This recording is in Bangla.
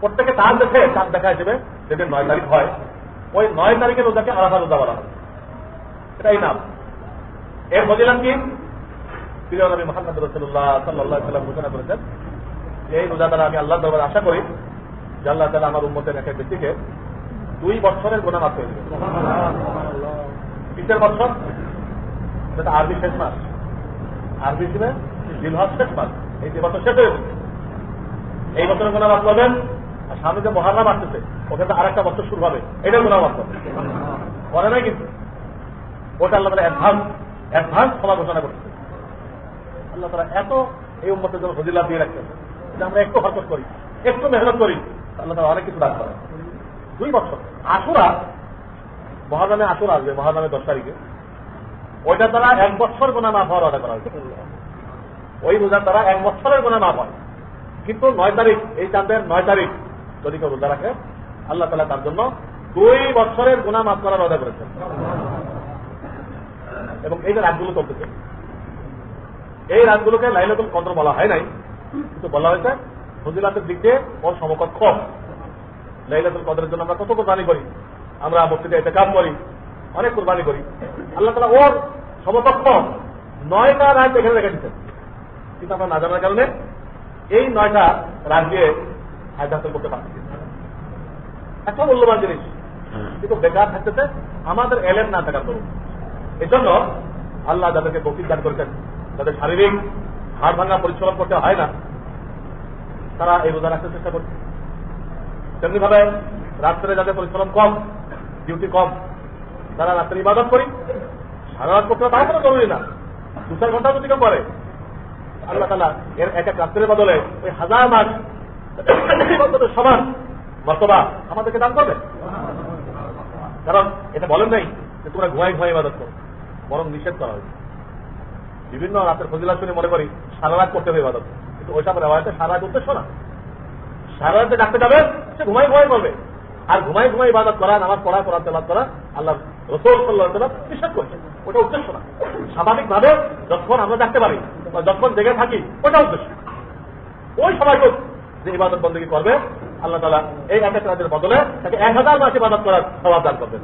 প্রত্যেকে তার দেখে চাঁদ দেখা হিসেবে যেদিন নয় তারিখ হয়, ওই নয় তারিখের রোজাকে আলাদা রোজা বলা হয়। এটাই নাম। এর মজিলাম কি? এই রোজা দ্বারা আমি আল্লাহ দরবার আশা করি যে আল্লাহ তালা আমার উন্মতের ব্যক্তিকে দুই বছরের গোনা মাফ বছর? সেটা আরবি শেষ মাস। আরবি জিলহজ শেষ মাস। এই যে বছর শেষ হয়ে এই বছরের গোনা মাফ আর সামনে যে মহারাম আসতেছে, ওখানে আরেকটা বছর শুরু হবে। এটাও গোনা মাফ করে নাই কিন্তু? ওটা আল্লাহ তালা অ্যাডভান্স অ্যাডভান্স ক্ষমা ঘোষণা করতেছে আল্লাহ তারা এত এই উম্মতের জন্য ফজিলা দিয়ে রাখছেন যে আমরা একটু হরকত করি, একটু মেহনত করি আল্লাহ তারা অনেক কিছু দান করে দুই বছর। আশুরা মহাদামে আশুরা আসবে মহাদামে দশ তারিখে। ওইটা দ্বারা এক বছর গোনা মাফ হওয়ার অর্ডার করা ওই রোজার দ্বারা এক বছরের গোনা মাফ হয়। কিন্তু নয় তারিখ, এই চাঁদের নয় তারিখ কেউ রোজা রাখে, আল্লাহ তালা তার জন্য দুই বছরের গুণা মাফ করার অর্ডার করেছেন। এবং এই যে রাতগুলো চলতেছে, এই রাতগুলোকে লাইলাতুল কদর বলা হয় নাই, কিন্তু বলা হয়েছে ফজিলাতের দিক দিয়ে ওর সমকক্ষ। লাইলাতুল কদরের জন্য আমরা কত কোরবানি করি, আমরা মসজিদে এতে কাজ করি, অনেক কোরবানি করি। আল্লাহ তালা ওর সমকক্ষ নয়টা রাত এখানে রেখে দিচ্ছেন কিন্তু আমরা না জানার কারণে এই নয়টা রাত দিয়ে হাজ হাসিল করতে পারছি এত মূল্যবান জিনিস। কিন্তু বেকার থাকতেছে আমাদের এলেন না থাকার দরুন। এই জন্য আল্লাহ যাদেরকে বকির দান করেছেন যাদের শারীরিক হাড় ভাঙা পরিশ্রম করতে হয় না তারা এই রোজা রাখতে চেষ্টা করছে। তেমনি ভাবে রাত্রে যাদের পরিশ্রম কম ডিউটি কম তারা রাত্রে ইবাদত করি। সারা রাত করতে তাও কোনো জরুরি না। দু চার ঘণ্টা যদি কেউ করে। আল্লাহ তালা এর এক এক রাত্রের বদলে ওই হাজার মাস সমান? মর্তবা আমাদেরকে দান করবে? কারণ এটা বলেন নাই যে তোমরা ঘুমাই ঘুমাই ইবাদত করো, বরং নিষেধ করা হয়েছে। বিভিন্ন রাতের ফজিলা শুনে মনে করি সারা রাত করতে হবে ইবাদত। কিন্তু ওইসব রেওয়ায়তে সারা রাত উদ্দেশ্য না সারা রাতে ডাকতে যাবে, সে ঘুমাই ঘুমাই করবে আর ঘুমাই ঘুমাই ইবাদত করা, নামাজ পড়া, কোরআন তেলাত করা, আল্লাহ রসুল সাল্লাহ নিষেধ করছে। ওটা উদ্দেশ্য না স্বাভাবিকভাবে যখন আমরা ডাকতে পারি বা যখন জেগে থাকি, ওটা উদ্দেশ্য ওই সময়টুক যে ইবাদত বন্দী করবে, আল্লাহ তালা এই এক এক বদলে তাকে এক হাজার মাস ইবাদত করার স্বভাব দান করবে